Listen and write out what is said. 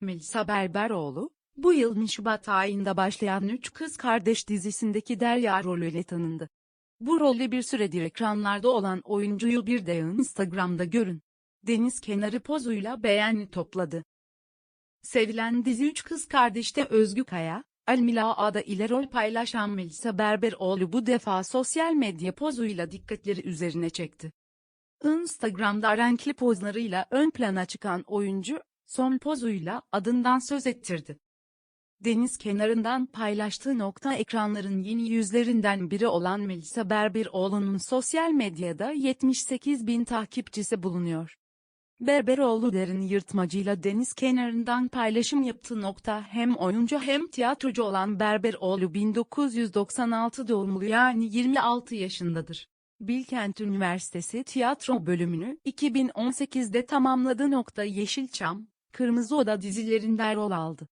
Melisa Berberoğlu, bu yılın Şubat ayında başlayan Üç Kız Kardeş dizisindeki Derya rolüyle tanındı. Bu rolle bir süredir ekranlarda olan oyuncuyu bir de Instagram'da görün. Deniz kenarı pozuyla beğeni topladı. Sevilen dizi Üç Kız Kardeş'te Özgü Kaya, Almila Ağa'da ile rol paylaşan Melisa Berberoğlu bu defa sosyal medya pozuyla dikkatleri üzerine çekti. Instagram'da renkli pozlarıyla ön plana çıkan oyuncu, son pozuyla adından söz ettirdi. Deniz kenarından paylaştığı nokta ekranların yeni yüzlerinden biri olan Melisa Berberoğlu'nun sosyal medyada 78 bin takipçisi bulunuyor. Berberoğlu derin yırtmacıyla deniz kenarından paylaşım yaptığı nokta hem oyuncu hem tiyatrocu olan Berberoğlu 1996 doğumlu yani 26 yaşındadır. Bilkent Üniversitesi tiyatro bölümünü 2018'de tamamladı. Yeşilçam, Kırmızı Oda dizilerinde rol aldı.